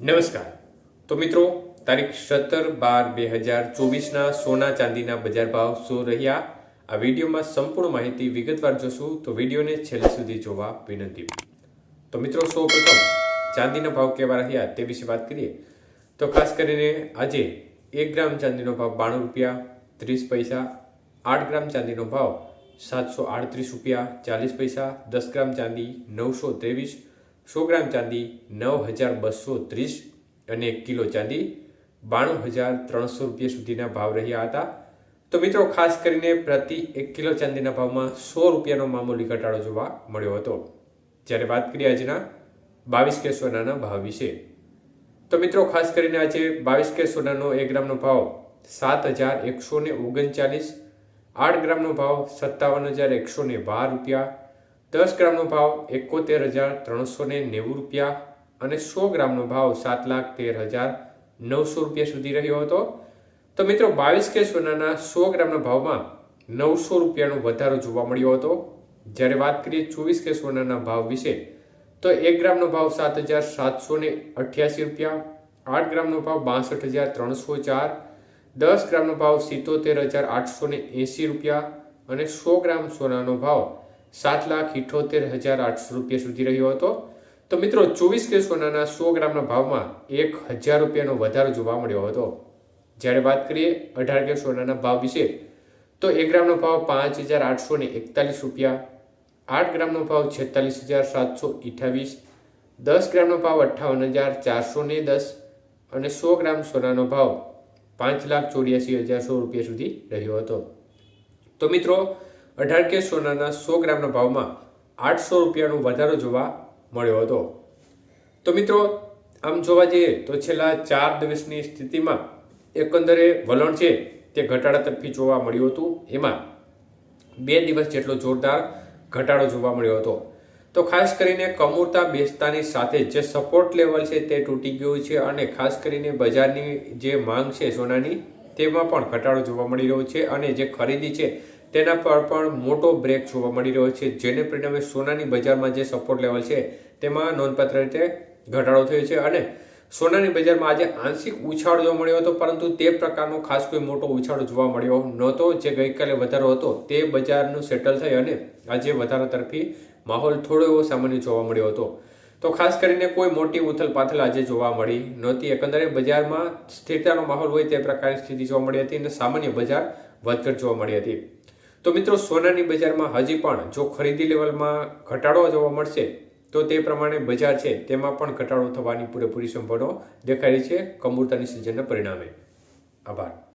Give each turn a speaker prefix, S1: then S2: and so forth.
S1: નમસ્કાર. તો મિત્રો, તારીખ સત્તર બાર બે હજાર ચોવીસના સોના ચાંદીના બજાર ભાવ શું રહ્યા? આ વિડીયોમાં સંપૂર્ણ માહિતી વિગતવાર જોશું, તો વિડીયોને છેલ્લે સુધી જોવા વિનંતી. તો મિત્રો સૌ પ્રથમ ચાંદીના ભાવ કેવા રહ્યા તે વિશે વાત કરીએ. તો ખાસ કરીને આજે એક ગ્રામ ચાંદીનો ભાવ બાણું રૂપિયા ત્રીસ પૈસા, આઠ ગ્રામ ચાંદીનો ભાવ સાતસો આડત્રીસ રૂપિયા ચાલીસ પૈસા, દસ ગ્રામ ચાંદી નવસો ત્રેવીસ સો ગ્રામ ચાંદી નવ હજાર બસો ત્રીસ અને એક કિલો ચાંદી બાણું હજાર ત્રણસો રૂપિયા સુધીના ભાવ રહ્યા હતા. તો મિત્રો, ખાસ કરીને પ્રતિ એક કિલો ચાંદીના ભાવમાં સો રૂપિયાનો મામૂલી ઘટાડો જોવા મળ્યો હતો. જ્યારે વાત કરીએ આજના બાવીસ કે સોનાના ભાવ વિશે. તો મિત્રો, ખાસ કરીને આજે બાવીસ કે સોનાનો એક ગ્રામનો ભાવ સાત હજાર એકસો ઓગણચાલીસ, આઠ ગ્રામનો ભાવ સત્તાવન હજાર એકસો બાર રૂપિયા દસ ગ્રામનો ભાવ એકોતેર હજાર ત્રણસો ને નેવું રૂપિયા અને સો ગ્રામનો ભાવ સાત લાખ તેર હજાર નવસો રૂપિયા સુધી રહ્યો હતો. તો મિત્રો, બાવીસ કે સોનાના સો ગ્રામના ભાવમાં નવસો રૂપિયાનો વધારો જોવા મળ્યો હતો. જ્યારે વાત કરીએ ચોવીસ કે સોનાના ભાવ વિશે, તો એક ગ્રામનો ભાવ સાત હજાર સાતસો ને અઠ્યાસી રૂપિયા, આઠ ગ્રામનો ભાવ બાસઠ હજાર ત્રણસો ચાર, દસ ગ્રામનો ભાવ સિત્તોતેર હજાર આઠસો ને એંસી રૂપિયા અને સો ગ્રામ સોનાનો ભાવ સાત લાખ ઇઠોતેર હજાર આઠસો રૂપિયા સુધી રહ્યો હતો. તો મિત્રો, ચોવીસ કે સોનાના સો ગ્રામના ભાવમાં એક હજાર રૂપિયાનો વધારો જોવા મળ્યો હતો. જ્યારે વાત કરીએ અઢાર કે સોનાના ભાવ વિશે, તો એક ગ્રામનો ભાવ પાંચ હજાર આઠસો ને એકતાલીસ રૂપિયા, આઠ ગ્રામનો ભાવ છેતાલીસ હજાર સાતસો અઠાવીસ દસ ગ્રામનો ભાવ અઠ્ઠાવન હજાર ચારસો ને દસ અને સો ગ્રામ સોનાનો ભાવ પાંચ લાખ ચોર્યાસી હજાર સો રૂપિયા સુધી રહ્યો હતો. તો મિત્રો અઢાર કે સોનાના સો ગ્રામના ભાવમાં આઠસો રૂપિયાનો વધારો જોવા મળ્યો હતો. તો મિત્રો, આમ જોવા જઈએ તો છેલ્લા ચાર દિવસની સ્થિતિમાં એકંદરે વલણ છે તે ઘટાડા તરફી જોવા મળ્યું હતું. એમાં બે દિવસ જેટલો જોરદાર ઘટાડો જોવા મળ્યો હતો. તો ખાસ કરીને કમૂરતા બેસતાની સાથે જે સપોર્ટ લેવલ છે તે તૂટી ગયું છે અને ખાસ કરીને બજારની જે માંગ છે સોનાની, તેમાં પણ ઘટાડો જોવા મળી રહ્યો છે અને જે ખરીદી છે તેના પર પણ મોટો બ્રેક જોવા મળી રહ્યો છે, જેને પરિણામે સોનાની બજારમાં જે સપોર્ટ લેવલ છે, તેમાં નોંધપાત્ર રીતે ઘટાડો થયો છે અને સોનાની બજારમાં આજે આંશિક ઉછાળ જોવા મળ્યો હતો, પરંતુ તે પ્રકારનો ખાસ કોઈ મોટો ઉછાળો જોવા મળ્યો નહોતો, જે ગઈકાલે વધારો હતો, તે બજારનું સેટલ થઈ અને આજે વધારા તરફી માહોલ થોડો એવો સામાન્ય જોવા મળ્યો હતો. તો ખાસ કરીને કોઈ મોટી ઉથલ પાથલ આજે જોવા મળી નહોતી. એકંદરે બજારમાં સ્થિરતાનો માહોલ હોય તે પ્રકારની સ્થિતિ જોવા મળી હતી અને સામાન્ય બજાર વધઘટ જોવા મળી હતી. તો મિત્રો સોનાની બજારમાં હજી પણ જો ખરીદી લેવલમાં ઘટાડો જોવા મળશે, તો તે પ્રમાણે બજાર છે તેમાં પણ ઘટાડો થવાની પૂરેપૂરી સંભાવનાઓ રહી છે કમૂરતાની સિઝનના પરિણામે. આભાર.